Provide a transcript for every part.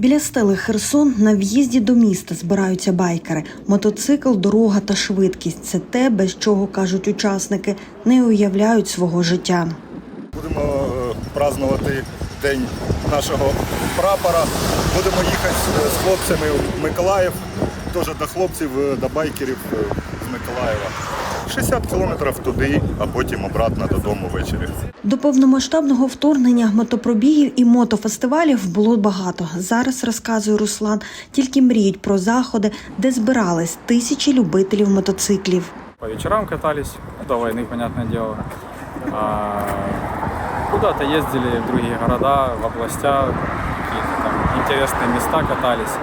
Біля стели Херсон на в'їзді до міста збираються байкери. Мотоцикл, дорога та швидкість це те, без чого кажуть учасники, не уявляють свого життя. Будемо е, празднувати день нашого прапора. Будемо їхати з- з хлопцями в Миколаїв, теж до хлопців, е, до байкерів е, з Миколаєва. 60 кілометрів туди, а потім обратно додому ввечері. До повномасштабного вторгнення мотопробігів і мотофестивалів було багато. Зараз розказує Руслан, тільки мріють про заходи, де збирались тисячі любителів мотоциклів. По вечерам катались, ну, до войны, понятное дело. А, куда-то ездили в другие города, в областя, какие-то там интересные места катались.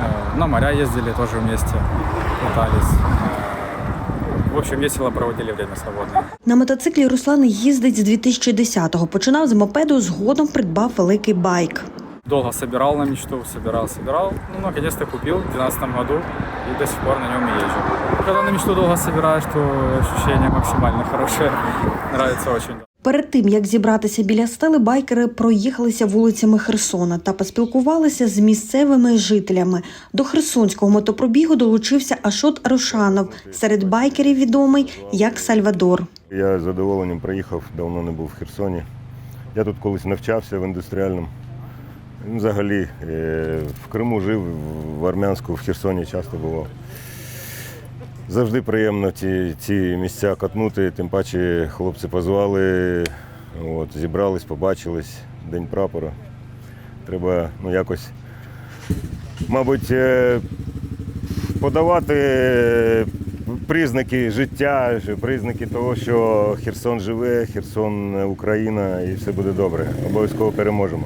Э, На моря ездили тоже вместе, катались. в общем, весело проводили время свободное. На мотоциклі Руслан їздить з 2010-го. Починав з мопеду, згодом придбав великий байк. Долго собирал на мечту, собирал, собирал. Ну, наконец-то купил в 2012 году и до сих пор на нем и езжу. Когда на мечту долго собираешь, то ощущение максимально хорошее. Нравится очень. Перед тим як зібратися біля стели, байкери проїхалися вулицями Херсона та поспілкувалися з місцевими жителями. До херсонського мотопробігу долучився Ашот Рошанов. Серед байкерів відомий як Сальвадор. Я з задоволенням приїхав, давно не був в Херсоні. Я тут колись навчався в індустріальному. Взагалі е, в Криму жив, в Армянську, в Херсоні часто бував. Завжди приємно ці, ці місця катнути, тим паче хлопці позвали, от, зібрались, побачились, День прапора. Треба ну, якось, мабуть, е, подавати е, признаки життя, признаки того, що Херсон живе, Херсон Україна і все буде добре. Обов'язково переможемо.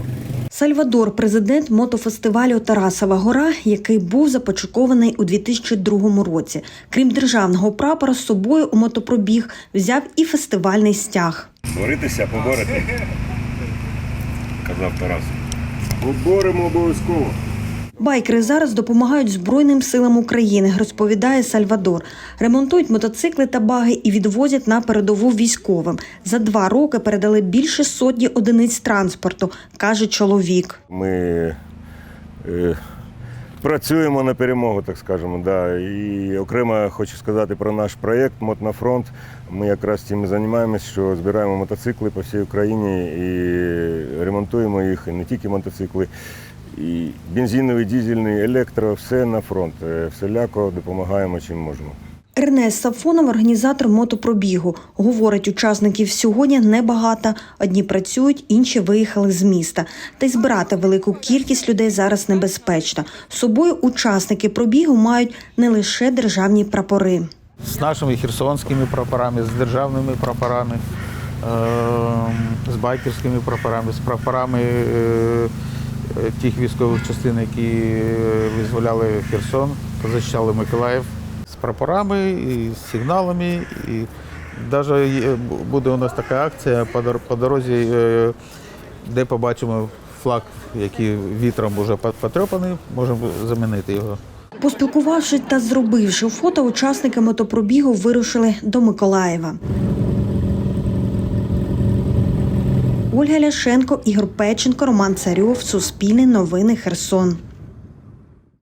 Сальвадор, президент мотофестивалю Тарасова гора, який був започаткований у 2002 році. Крім державного прапора, з собою у мотопробіг взяв і фестивальний стяг. Боритися, поборити, казав Тарас. Поборемо обов'язково. Байкери зараз допомагають Збройним силам України, розповідає Сальвадор. Ремонтують мотоцикли та баги і відвозять на передову військовим. За два роки передали більше сотні одиниць транспорту, каже чоловік. Ми е, працюємо на перемогу, так скажемо. Да. І окремо хочу сказати про наш проєкт Мот на фронт. Ми якраз цим і займаємося, що збираємо мотоцикли по всій Україні і ремонтуємо їх, і не тільки мотоцикли. І бензиновий, дизельний, електро, все на фронт. Е, Всіляко допомагаємо чим можемо. Ернест Сафонов, організатор мотопробігу, говорить, учасників сьогодні небагато. Одні працюють, інші виїхали з міста. Та й збирати велику кількість людей зараз небезпечно. З собою учасники пробігу мають не лише державні прапори. з нашими херсонськими прапорами, з державними прапорами, е, з байкерськими прапорами, з прапорами е, тих військових частин, які е, визволяли Херсон, захищали Миколаїв. З прапорами, і з сигналами. І навіть буде у нас така акція по дорозі, е, де побачимо флаг, який вітром вже потрьопаний, можемо замінити його. Поспілкувавшись та зробивши фото, учасники мотопробігу вирушили до Миколаєва. Ольга Ляшенко, Ігор Печенко, Роман Царьов, Суспільне новини Херсон.